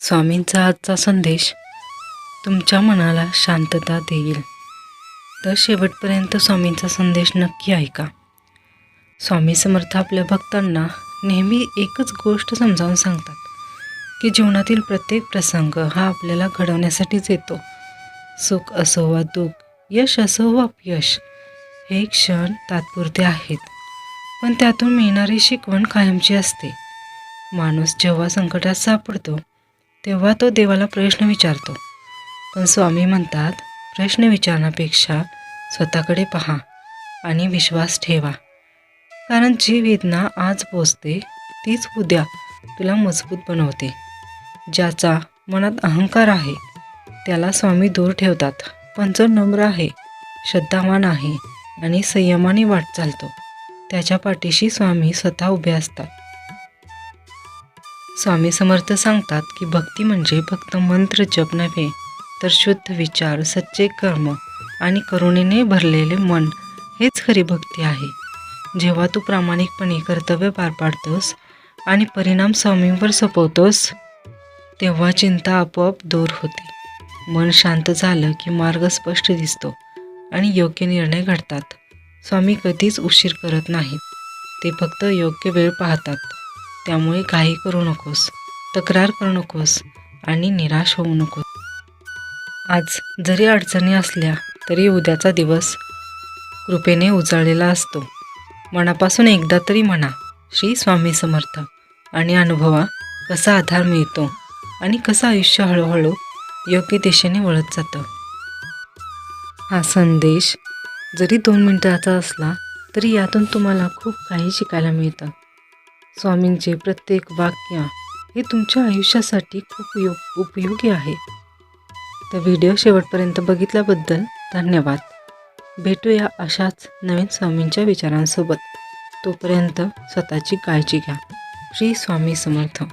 स्वामींचा आजचा संदेश तुमच्या मनाला शांतता देईल. तर शेवटपर्यंत स्वामींचा संदेश नक्की ऐका. स्वामी समर्थ आपल्या भक्तांना नेहमी एकच गोष्ट समजावून सांगतात की जीवनातील प्रत्येक प्रसंग हा आपल्याला घडवण्यासाठीच येतो. सुख असो वा दुःख यश असो वा अपयश हे क्षण तात्पुरते आहेत. पण त्यातून मिळणारी शिकवण कायमची असते. माणूस जेव्हा संकटात सापडतो तेव्हा तो देवाला प्रश्न विचारतो. पण स्वामी म्हणतात प्रश्न विचारण्यापेक्षा स्वतःकडे पहा आणि विश्वास ठेवा. कारण जी वेदना आज पोचते तीच उद्या तुला मजबूत बनवते. ज्याचा मनात अहंकार आहे त्याला स्वामी दूर ठेवतात. पण जो नम्र आहे श्रद्धावान आहे आणि संयमाने वाट चालतो त्याच्या पाठीशी स्वामी स्वतः उभे असतात. स्वामी समर्थ सांगतात की भक्ती म्हणजे फक्त मंत्र जप नव्हे तर शुद्ध विचार सच्चे कर्म आणि करुणेने भरलेले मन हेच खरी भक्ती आहे. जेव्हा तू प्रामाणिकपणे कर्तव्य पार पाडतोस आणि परिणाम स्वामींवर सोपवतोस तेव्हा चिंता आपोआप दूर होते. मन शांत झालं की मार्ग स्पष्ट दिसतो आणि योग्य निर्णय घडतात. स्वामी कधीच उशीर करत नाहीत. ते फक्त योग्य वेळ पाहतात. त्यामुळे काही करू नकोस तक्रार करू नकोस आणि निराश होऊ नकोस. आज जरी अडचणी असल्या तरी उद्याचा दिवस कृपेने उजाळलेला असतो. मनापासून एकदा तरी म्हणा श्री स्वामी समर्थ आणि अनुभवा कसा आधार मिळतो आणि कसं आयुष्य हळूहळू योग्य दिशेने वळत जातं. हा संदेश जरी दोन मिनिटाचा असला तरी यातून तुम्हाला खूप काही शिकायला मिळतं. स्वामींचे प्रत्येक वाक्य हे तुमच्या आयुष्यासाठी खूप उपयोग उपयोगी आहे. तर व्हिडिओ शेवटपर्यंत बघितल्याबद्दल धन्यवाद. भेटूया अशाच नवीन स्वामींच्या विचारांसोबत. तोपर्यंत स्वतःची काळजी घ्या. श्री स्वामी समर्थ.